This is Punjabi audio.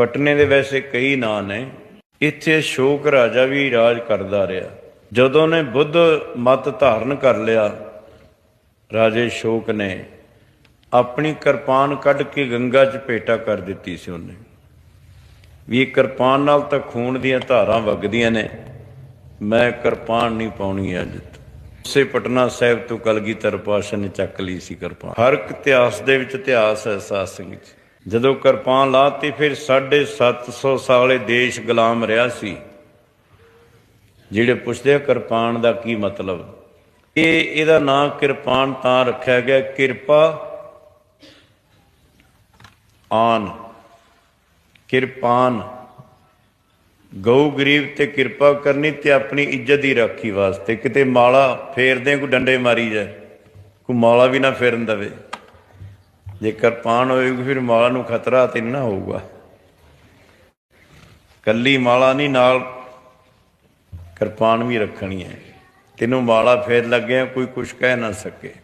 ਪਟਨੇ ਦੇ ਵੈਸੇ ਕਈ ਨਾਂ ਨੇ। ਇੱਥੇ ਅਸ਼ੋਕ ਰਾਜਾ ਵੀ ਰਾਜ ਕਰਦਾ ਰਿਹਾ। ਜਦੋਂ ਨੇ ਬੁੱਧ ਮਤ ਧਾਰਨ ਕਰ ਲਿਆ, ਰਾਜੇ ਅਸ਼ੋਕ ਨੇ ਆਪਣੀ ਕਿਰਪਾਨ ਕੱਢ ਕੇ ਗੰਗਾ 'ਚ ਭੇਟਾ ਕਰ ਦਿੱਤੀ ਸੀ ਉਹਨੇ। ਵੀ ਇਹ ਕਿਰਪਾਨ ਨਾਲ ਤਾਂ ਖੂਨ ਦੀਆਂ ਧਾਰਾਂ ਵਗਦੀਆਂ ਨੇ। ਮੈਂ ਕਿਰਪਾਨ ਨਹੀਂ ਪਾਉਣੀ ਅੱਜ। ਉਸੇ ਪਟਨਾ ਸਾਹਿਬ ਤੋਂ ਕਲਗੀਧਰ ਪਾਸ਼ਾ ਨੇ ਚੱਕ ਲਈ ਸੀ ਕਿਰਪਾਨ। ਹਰ ਇੱਕ ਇਤਿਹਾਸ ਦੇ ਵਿੱਚ ਇਤਿਹਾਸ ਹੈ ਸਾਧ ਸਿੰਘ ਜੀ ਜਦੋਂ ਕਿਰਪਾਨ ਲਾਤੀ, ਫਿਰ 750 ਸਾਲੇ ਦੇਸ਼ ਗੁਲਾਮ ਰਿਹਾ ਸੀ। ਜਿਹੜੇ ਪੁੱਛਦੇ ਆ ਕਿਰਪਾਨ ਦਾ ਕੀ ਮਤਲਬ? ਇਹ, ਇਹਦਾ ਨਾਂ ਕਿਰਪਾਨ ਤਾਂ ਰੱਖਿਆ ਗਿਆ, ਕਿਰਪਾ ਆਨ। ਕਿਰਪਾਨ। ਗਊ ਗਰੀਬ ਤੇ ਕਿਰਪਾ ਕਰਨੀ ਤੇ ਆਪਣੀ ਇੱਜ਼ਤ ਦੀ ਰਾਖੀ ਵਾਸਤੇ। ਕਿਤੇ ਮਾਲਾ ਫੇਰਦੇ ਕੋਈ ਡੰਡੇ ਮਾਰੀ ਜਾਏ, ਕੋਈ ਮਾਲਾ ਵੀ ਨਾ ਫੇਰਨ ਦਵੇ। ਜੇ ਕਿਰਪਾਨ ਹੋਏਗੀ ਫਿਰ ਮਾਲਾ ਨੂੰ ਖਤਰਾ ਤੇ ਨਾ ਹੋਊਗਾ। ਕੱਲੀ ਮਾਲਾ ਨਹੀਂ, ਨਾਲ ਕਿਰਪਾਨ ਵੀ ਰੱਖਣੀ ਹੈ। ਤੈਨੂੰ ਮਾਲਾ ਫੇਰ ਲੱਗਿਆ ਕੋਈ ਕੁਛ ਕਹਿ ਨਾ ਸਕੇ।